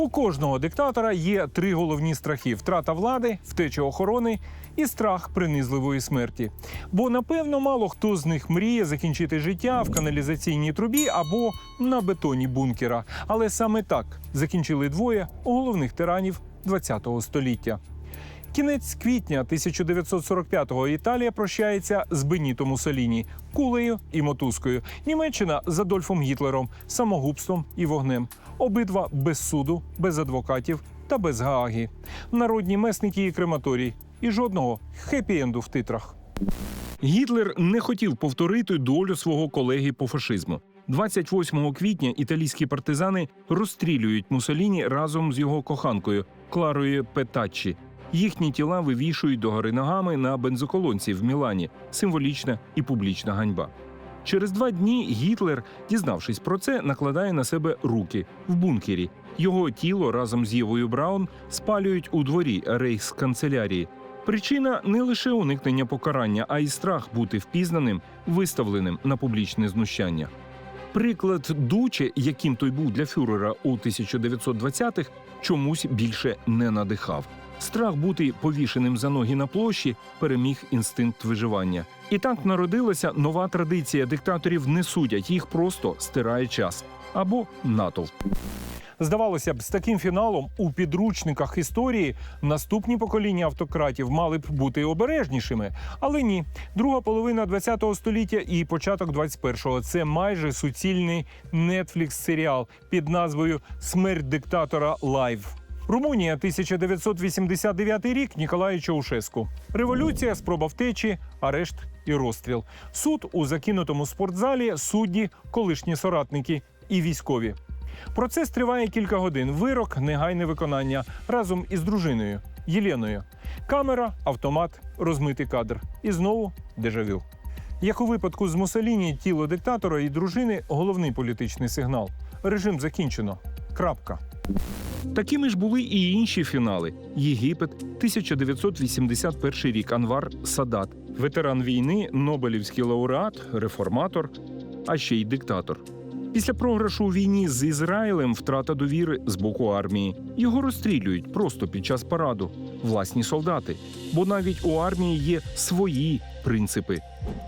У кожного диктатора є три головні страхи: втрата влади, втеча охорони і страх принизливої смерті. Бо напевно мало хто з них мріє закінчити життя в каналізаційній трубі або на бетоні бункера. Але саме так закінчили двоє головних тиранів ХХ століття. Кінець квітня 1945-го Італія прощається з Бенітом Муссоліні, кулею і мотузкою. Німеччина з Адольфом Гітлером, самогубством і вогнем. Обидва без суду, без адвокатів та без Гааги. Народні месники і крематорій. І жодного хеппі-енду в титрах. Гітлер не хотів повторити долю свого колеги по фашизму. 28 квітня італійські партизани розстрілюють Мусоліні разом з його коханкою Кларою Петаччі. Їхні тіла вивішують догори ногами на бензоколонці в Мілані. Символічна і публічна ганьба. Через два дні Гітлер, дізнавшись про це, накладає на себе руки в бункері. Його тіло разом з Євою Браун спалюють у дворі рейхсканцелярії. Причина не лише уникнення покарання, а й страх бути впізнаним, виставленим на публічне знущання. Приклад Дуче, яким той був для фюрера у 1920-х, чомусь більше не надихав. Страх бути повішеним за ноги на площі переміг інстинкт виживання. І так народилася нова традиція диктаторів не судять, їх просто стирає час або натовп. Здавалося б, з таким фіналом у підручниках історії наступні покоління автократів мали б бути обережнішими. Але ні, друга половина ХХ століття і початок 21-го – це майже суцільний Netflix серіал під назвою Смерть диктатора Лайв. Румунія, 1989 рік Ніколай Чаушеску. Революція, спроба втечі, арешт і розстріл. Суд у закинутому спортзалі, судді, колишні соратники і військові. Процес триває кілька годин. Вирок, негайне виконання разом із дружиною Єленою. Камера, автомат, розмитий кадр. І знову дежавю. Як у випадку з Муссоліні, тіло диктатора і дружини головний політичний сигнал. Режим закінчено. Крапка. Такими ж були і інші фінали: Єгипет, 1981 рік. Анвар Садат, ветеран війни, Нобелівський лауреат, реформатор, а ще й диктатор. Після програшу у війні з Ізраїлем втрата довіри з боку армії. Його розстрілюють просто під час параду. Власні солдати. Бо навіть у армії є свої принципи.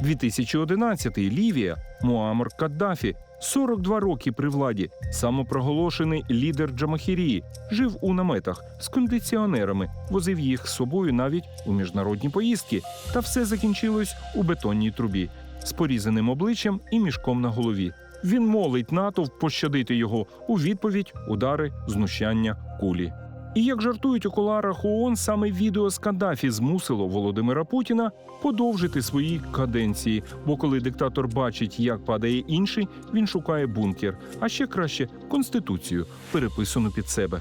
2011 Лівія, Муаммар Каддафі, 42 роки при владі, самопроголошений лідер Джамахірії, жив у наметах з кондиціонерами, возив їх з собою навіть у міжнародні поїздки. Та все закінчилось у бетонній трубі з порізаним обличчям і мішком на голові. Він молить натовп пощадити його у відповідь удари, знущання, кулі. І як жартують у куларах ООН, саме відео з Каддафі змусило Володимира Путіна подовжити свої каденції. Бо коли диктатор бачить, як падає інший, він шукає бункер, а ще краще конституцію, переписану під себе.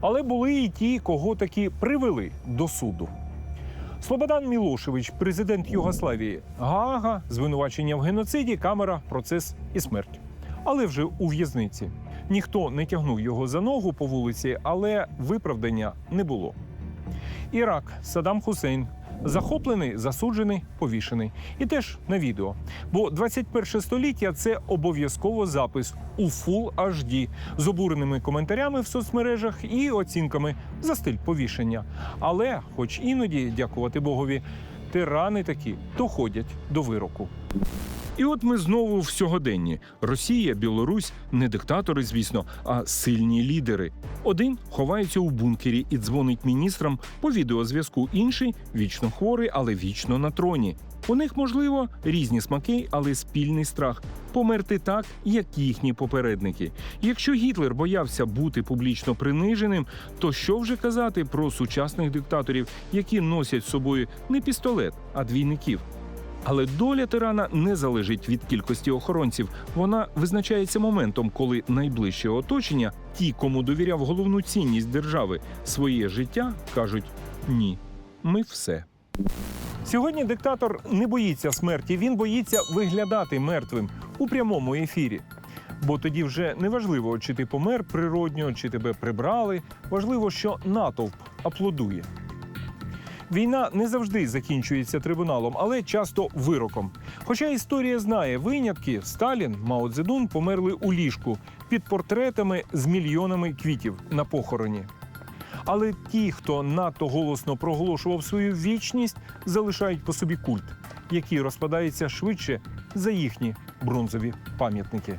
Але були і ті, кого таки привели до суду. Слободан Мілошевич, президент Югославії, Гаага, звинувачення в геноциді, камера, процес і смерть. Але вже у в'язниці. Ніхто не тягнув його за ногу по вулиці, але виправдання не було. Ірак, Саддам Хусейн. Захоплений, засуджений, повішений. І теж на відео. Бо 21 століття це обов'язково запис у Full HD з обуреними коментарями в соцмережах і оцінками за стиль повішення. Але, хоч іноді, дякувати Богові, тирани такі доходять до вироку. І от ми знову в сьогоденні. Росія, Білорусь не диктатори, звісно, а сильні лідери. Один ховається у бункері і дзвонить міністрам по відеозв'язку. Інший вічно хворий, але вічно на троні. У них можливо різні смаки, але спільний страх померти так, як їхні попередники. Якщо Гітлер боявся бути публічно приниженим, то що вже казати про сучасних диктаторів, які носять з собою не пістолет, а двійників? Але доля тирана не залежить від кількості охоронців. Вона визначається моментом, коли найближче оточення, ті, кому довіряв головну цінність держави, своє життя, кажуть ні, ми все. Сьогодні диктатор не боїться смерті, він боїться виглядати мертвим у прямому ефірі. Бо тоді вже не важливо, чи ти помер природньо, чи тебе прибрали. Важливо, що натовп аплодує. Війна не завжди закінчується трибуналом, але часто вироком. Хоча історія знає винятки, Сталін, Мао Цзедун померли у ліжку під портретами з мільйонами квітів на похороні. Але ті, хто надто голосно проголошував свою вічність, залишають по собі культ, який розпадається швидше за їхні бронзові пам'ятники.